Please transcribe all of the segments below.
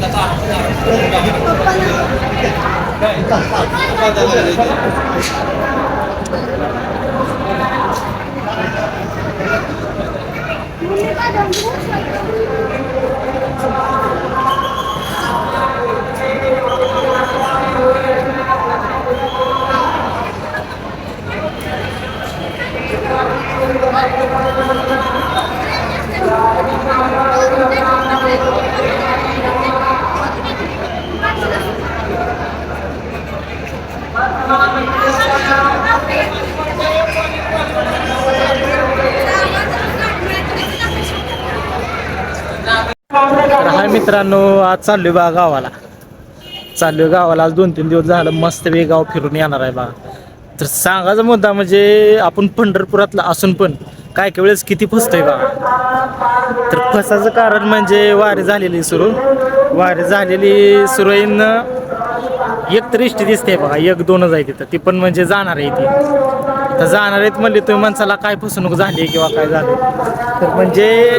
तर हाय मित्रांनो आज चाललोय बा गावाला. चाललोय गावाला. आज दोन तीन दिवस झालं मस्त वे गाव फिरून येणार आहे बा तर सांगायचा मुद्दा म्हणजे आपण पंढरपुरातला असून पण काय काय वेळेस किती फसतोय बा तर फसायचं कारण म्हणजे वारी झालेली सुरू. वारी झालेली सुरू आहे एक तर इष्टी दिसते बघा. एक दोनच आहे तिथं. ती पण म्हणजे जाणार आहे ती. तर जाणार आहेत म्हणले तुम्ही माणसाला काय फसवणूक झाली किंवा काय झालं तर म्हणजे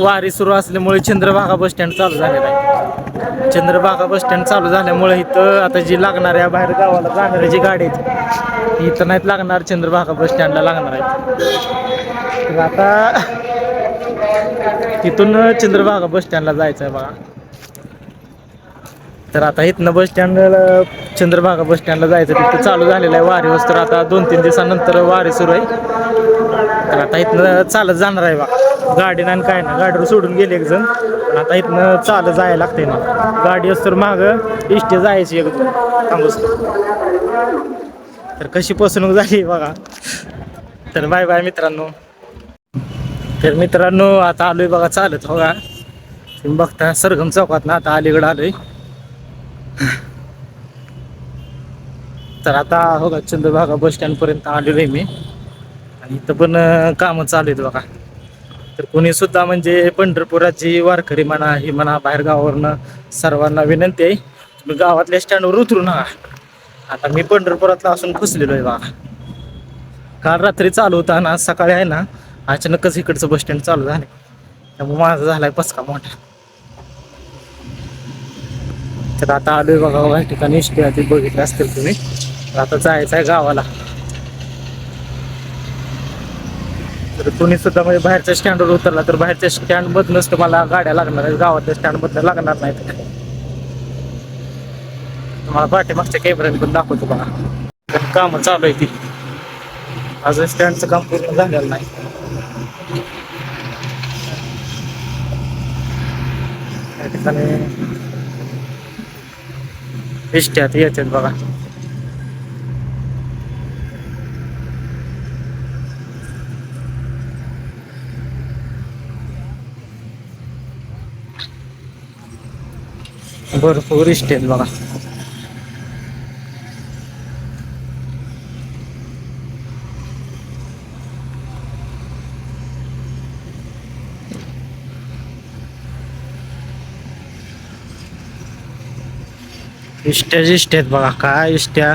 वारी सुरू असल्यामुळे चंद्रभागा बस स्टँड चालू झालेला आहे. चंद्रभागा बस स्टँड चालू झाल्यामुळे इथं आता जी लागणाऱ्या बाहेर गावाला जाणारी जी गाडी आहेत इथं नाहीत लागणार चंद्रभागा बस स्टँडला लागणार आहेत. तर आता तिथून चंद्रभागा बस स्टँडला जायचं आहे बघा. तर आता इथनं बस स्टँडला चंद्रभागा बस स्टँडला जायचं तिथं चालू झालेलं आहे वारी तर आता दोन तीन दिवसानंतर वारी सुरू आहे. तर आता इथनं चालत जाणार आहे बा. गाडी नाही काय ना गाडीवर सोडून गेले एक जण. पण आता इथनं चालत जायला लागते ना. गाडी असतं मागं इष्टे जायची एक थांबूस तर कशी फसवणूक झाली बघा. तर बाय बाय मित्रांनो. तर मित्रांनो आता आलोय बघा चालत. हो का? तुम्ही बघता सरगम चौकात ना आता अलीकडे आलोय. तर आता हो का चंद्रभागा बस स्टँडपर्यंत आलेलो आहे मी. आणि इथं पण कामं चालू आहेत बघा. तर कोणी सुद्धा म्हणजे पंढरपुराची वारकरी म्हणा ही म्हणा बाहेर गावावरनं सर्वांना विनंती आहे तुम्ही गावातल्या स्टँडवर उतरू नका. आता मी पंढरपुरातला असून फसलेलो आहे बघा. काल रात्री चालू होता ना सकाळी आहे ना अचानकच इकडचं बस स्टँड चालू झालं. त्यामुळे माझा झालाय पचका मोठा. तर आता आलोय बघा हो, या ठिकाणी. इष्टी आधी बघितलं असतील तुम्ही. आता जायचं आहे गावाला. तर तुम्ही सुद्धा म्हणजे बाहेरच्या स्टँडवर उतरला तर बाहेरच्या स्टँड मधनच तुम्हाला गाड्या लागणार आहेत. गावातल्या स्टँड मधल्या लागणार नाहीत. तुम्हाला पाठीमागच्या कॅमेऱ्याने पण दाखवतो बघा. काम चालू आहे ती. अजून स्टँडचं काम पूर्ण झालेलं नाही. त्या ठिकाणी इष्ट्यात याच्यात बघा. भरपूर इष्ट आहेत बघा. इष्ट्याच इष्ट आहेत बघा काय इष्ट्या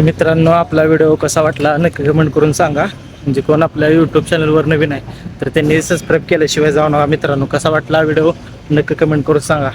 तर मित्रांनो आपला व्हिडिओ कसा वाटला नक्की कमेंट करून सांगा. म्हणजे कोण आपल्या यूट्यूब चॅनलवर नवीन आहे तर त्यांनी सबस्क्राईब केल्याशिवाय जाऊ नका. मित्रांनो कसा वाटला व्हिडिओ? नक्की कमेंट करून सांगा.